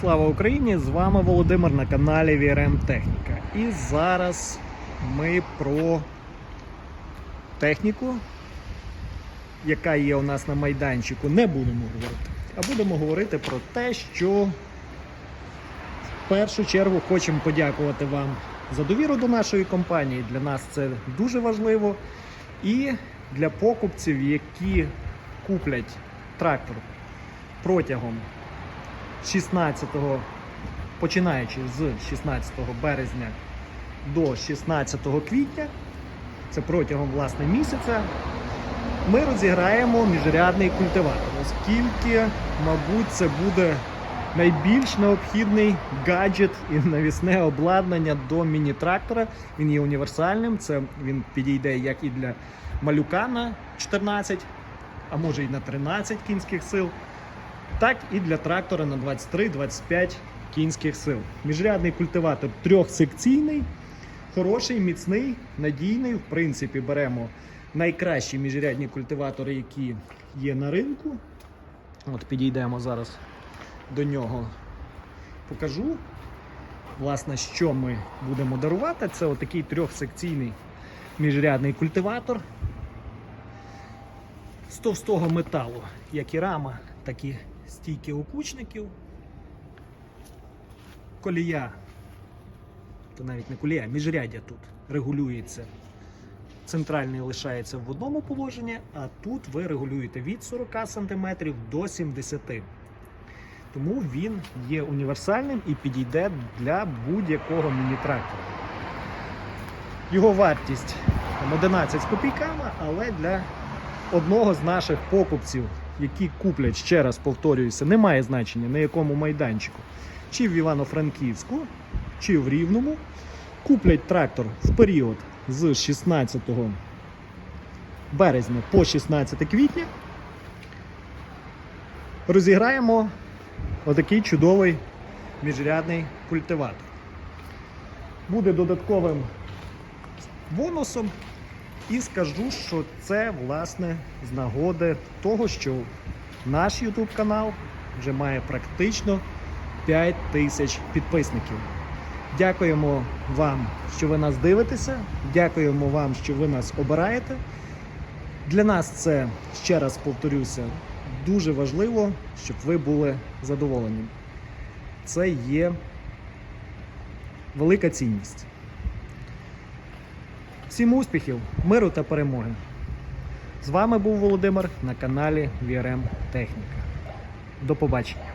Слава Україні! З вами Володимир на каналі VRM Техніка. І зараз ми про техніку, яка є у нас на майданчику, не будемо говорити. А будемо говорити про те, що в першу чергу хочемо подякувати вам за довіру до нашої компанії. Для нас це дуже важливо. І для покупців, які куплять трактор протягом 16, починаючи з 16 березня до 16 квітня, це протягом власне місяця, ми розіграємо міжрядний культиватор, оскільки, мабуть, це буде найбільш необхідний гаджет і навісне обладнання до міні-трактора. Він є універсальним. Це він підійде як і для малюка на 14, а може і на 13 кінських сил так і для трактора на 23-25 кінських сил. Міжрядний культиватор трьохсекційний, хороший, міцний, надійний. В принципі, беремо найкращі міжрядні культиватори, які є на ринку. От підійдемо зараз до нього. Покажу. Власне, що ми будемо дарувати. Це отакий трьохсекційний міжрядний культиватор з товстого металу, як і рама, так і стійки опучників. Колія, то навіть не колія, міжряддя тут регулюється. Центральний лишається в одному положенні, а тут ви регулюєте від 40 см до 70 Тому він є універсальним і підійде для будь-якого міні-трактора. Його вартість там, 11 з копійками, але для одного з наших покупців, які куплять, ще раз повторююся, немає значення на якому майданчику, чи в Івано-Франківську, чи в Рівному, куплять трактор в період з 16 березня по 16 квітня. Розіграємо отакий чудовий міжрядний культиватор. Буде додатковим бонусом. І скажу, що це власне з нагоди того, що наш YouTube канал вже має практично 5 тисяч підписників. Дякуємо вам, що ви нас дивитеся. Дякуємо вам, що ви нас обираєте. Для нас це, ще раз повторюся, дуже важливо, щоб ви були задоволені. Це є велика цінність. Всім успіхів, миру та перемоги. З вами був Володимир на каналі VRM Техніка. До побачення.